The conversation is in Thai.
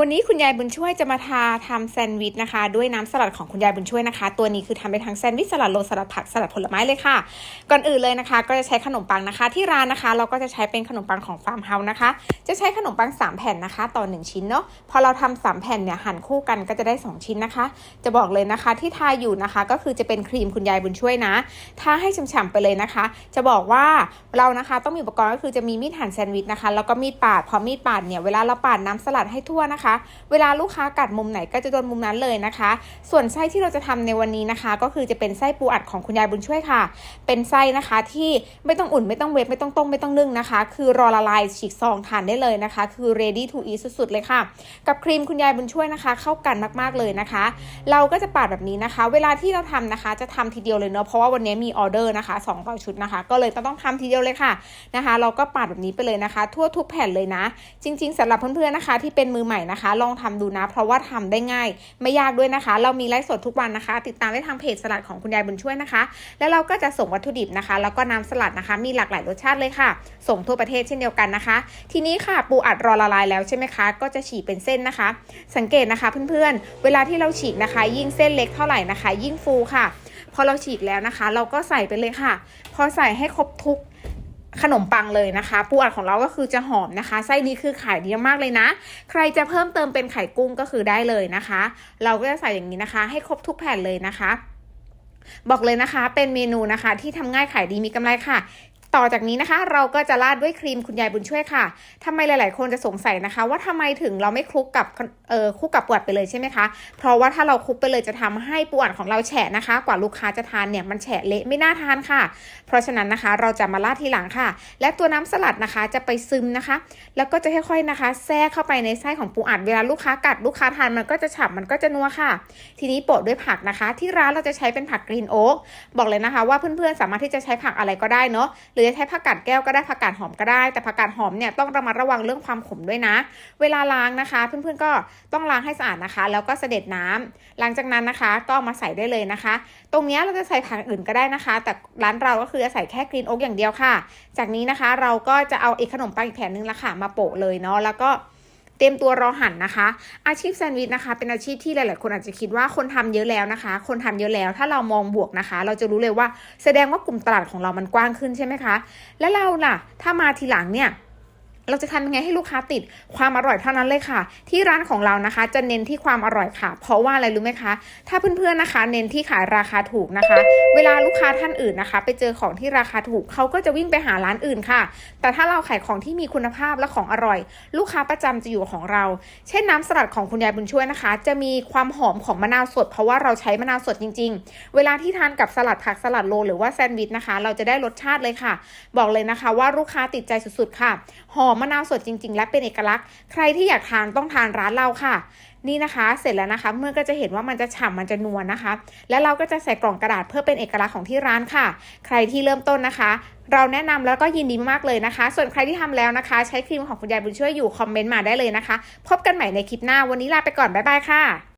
วันนี้คุณยายบุญช่วยจะมาทาทำแซนด์วิชนะคะ ด้วยน้ำสลัดของคุณยายบุญช่วยนะคะ ตัวนี้คือทำเป็นทั้งแซนด์วิชสลัดโรลสลัดผักสลัดผลไม้เลยค่ะ ก่อนอื่นเลยนะคะ ก็จะใช้ขนมปังนะคะ ที่ร้านนะคะ เราก็จะใช้เป็นขนมปังของฟาร์มเฮาส์นะคะ จะใช้ขนมปัง 3 แผ่นนะคะ ต่อ 1 ชิ้นเนาะพอเราทำสามแผ่นเนี่ยหั่นคู่กันก็จะได้ 2 ชิ้นนะคะ จะบอกเลยนะคะที่ทาอยู่นะคะ ก็คือจะเป็นครีมคุณยายบุญช่วยนะทาให้ฉ่ำๆไปเลยนะคะ จะบอกว่าเรานะคะต้องมีอุปกรณ์ก็คือจะมีมีดหั่นแซนด์วิชนะคะแล้วก็มีดปาดพอมีดปาดเนี่ยเวลาเราปาดน้ำสลัดให้ทั่วนะคะเวลาลูกค้ากัดมุมไหนก็จะโดนมุมนั้นเลยนะคะ ส่วนไส้ที่เราจะทำในวันนี้นะคะ ก็คือจะเป็นไส้ปูอัดของคุณยายบุญช่วยค่ะ เป็นไส้นะคะที่ไม่ต้องอุ่นไม่ต้องเวฟไม่ต้องต้มไม่ต้องนึ่งนะคะ คือรอละลายฉีกซองทานได้เลยนะคะ คือ ready to eat สุดๆเลยค่ะ กับครีมคุณยายบุญช่วยนะคะ เข้ากันมากๆเลยนะคะ เราก็จะปาดแบบนี้นะคะ เวลาที่เราทำนะคะ จะทำทีเดียวเลยเนาะเพราะว่าวันนี้มีออเดอร์นะคะสองต่อชุดนะคะ ก็เลยต้องทำทีเดียวเลยค่ะนะคะ เราก็ปาดแบบนี้ไปเลยนะคะ ทั่วทุกแผ่นเลยนะ จริง ๆสำหรับเพื่อนๆนะคะ ที่เป็นมือใหม่นะคะ ลองทำดูนะ เพราะว่าทำได้ง่าย ไม่ยากด้วยนะคะ เรามีไลฟ์สดทุกวันนะคะ ติดตามได้ทางเพจสลัดของคุณยายบุญช่วยนะคะ แล้วเราก็จะส่งวัตถุดิบนะคะ แล้วก็น้ำสลัดนะคะ มีหลากหลายรสชาติเลยค่ะ ส่งทั่วประเทศเช่นเดียวกันนะคะ ทีนี้ค่ะปูอัดรอละลายแล้วใช่ไหมคะ ก็จะฉีกเป็นเส้นนะคะ สังเกตนะคะเพื่อนๆ เวลาที่เราฉีกนะคะ ยิ่งเส้นเล็กเท่าไหร่นะคะ ยิ่งฟูค่ะ พอเราฉีกแล้วนะคะ เราก็ใส่ไปเลยค่ะ พอใส่ให้ครบทุก ขนมปังเลยนะคะ ปูอัดของเราก็คือจะหอมนะคะไส้นี้คือขายดีมากเลยนะ ใครจะเพิ่มเติมเป็นไข่กุ้งก็คือได้เลยนะคะ เราก็จะใส่อย่างนี้นะคะ ให้ครบทุกแผ่นเลยนะคะ บอกเลยนะคะเป็นเมนูนะคะที่ทำง่ายขายดีมีกำไรค่ะ ต่อจากนี้นะคะ เราก็จะราดด้วยครีมคุณยายบุญช่วยค่ะทำไมหลาย ๆ คนจะสงสัยนะคะ ว่าทำไมถึงเราไม่คลุกกับเออคลุกกับปูอัดไปเลยใช่ไหมคะ เพราะว่าถ้าเราคลุกไปเลยจะทำให้ปูอัดของเราแฉะนะคะ กว่าลูกค้าจะทานเนี่ยมันแฉะเละไม่น่าทานค่ะ เพราะฉะนั้นนะคะเราจะมาราดทีหลังค่ะ และตัวน้ำสลัดนะคะจะไปซึมนะคะ แล้วก็จะค่อย ๆ นะคะ แทรกเข้าไปในไส้ของปูอัดเวลาลูกค้ากัดลูกค้าทานมันก็จะฉ่ำมันก็จะนัวค่ะ ทีนี้โปะด้วยผักนะคะ ที่ร้านเราจะใช้เป็นผักกรีนโอ๊กบอกเลยนะคะ ว่าเพื่อน ๆ สามารถที่จะใช้ผักอะไรก็ได้เนาะหรือจะใช้ผักกาดแก้วก็ได้ผักกาดหอมก็ได้ แต่ผักกาดหอมเนี่ยต้องระมัดระวังเรื่องความขมด้วยนะ เวลาล้างนะคะ เพื่อนๆก็ต้องล้างให้สะอาดนะคะ แล้วก็เสด็จน้ำหลังจากนั้นนะคะ ก็เอามาใส่ได้เลยนะคะ ตรงนี้เราจะใส่ผักอื่นก็ได้นะคะ แต่ร้านเราก็คือจะใส่แค่กรีนโอ๊กอย่างเดียวค่ะ จากนี้นะคะเราก็จะเอาอีกขนมปังอีกแผ่นนึงละค่ะมาโปะเลยเนาะแล้วก็ เตรียมตัวรอหันนะคะ อาชีพแซนด์วิชนะคะ เป็นอาชีพที่หลาย ๆ คนอาจจะคิดว่าคนทำเยอะแล้วนะคะ คนทำเยอะแล้ว ถ้าเรามองบวกนะคะ เราจะรู้เลยว่าแสดงว่ากลุ่มตลาดของเรามันกว้างขึ้นใช่ไหมคะ และเราล่ะ ถ้ามาทีหลังเนี่ย เราจะทำยังไงให้ลูกค้าติดความอร่อยเท่านั้นเลยค่ะ ที่ร้านของเรานะคะ จะเน้นที่ความอร่อยค่ะ เพราะว่าอะไรรู้ไหมคะ ถ้าเพื่อนๆนะคะ เน้นที่ขายราคาถูกนะคะ เวลาลูกค้าท่านอื่นนะคะ ไปเจอของที่ราคาถูกเขาก็จะวิ่งไปหาร้านอื่นค่ะ แต่ถ้าเราขายของที่มีคุณภาพและของอร่อย ลูกค้าประจำจะอยู่ของเรา เช่นน้ำสลัดของคุณยายบุญช่วยนะคะ จะมีความหอมของมะนาวสด เพราะว่าเราใช้มะนาวสดจริง ๆ เวลาที่ทานกับสลัดผักสลัดโลหรือว่าแซนด์วิชนะคะ เราจะได้รสชาติเลยค่ะ บอกเลยนะคะ ว่าลูกค้าติดใจสุดๆค่ะหอมอมะนาวสดจริง ๆ และเป็นเอกลักษณ์ ใครที่อยากทานต้องทานร้านเราค่ะ นี่นะคะ เสร็จแล้วนะคะ เมื่อก็จะเห็นว่ามันจะฉ่ำมันจะนัวนะคะ แล้วเราก็จะใส่กล่องกระดาษเพื่อเป็นเอกลักษณ์ของที่ร้านค่ะ ใครที่เริ่มต้นนะคะ เราแนะนำแล้วก็ยินดีมากเลยนะคะ ส่วนใครที่ทำแล้วนะคะ ใช้ครีมของคุณยายบุญช่วยอยู่คอมเมนต์มาได้เลยนะคะ พบกันใหม่ในคลิปหน้าวันนี้ลาไปก่อนบ๊ายบายค่ะ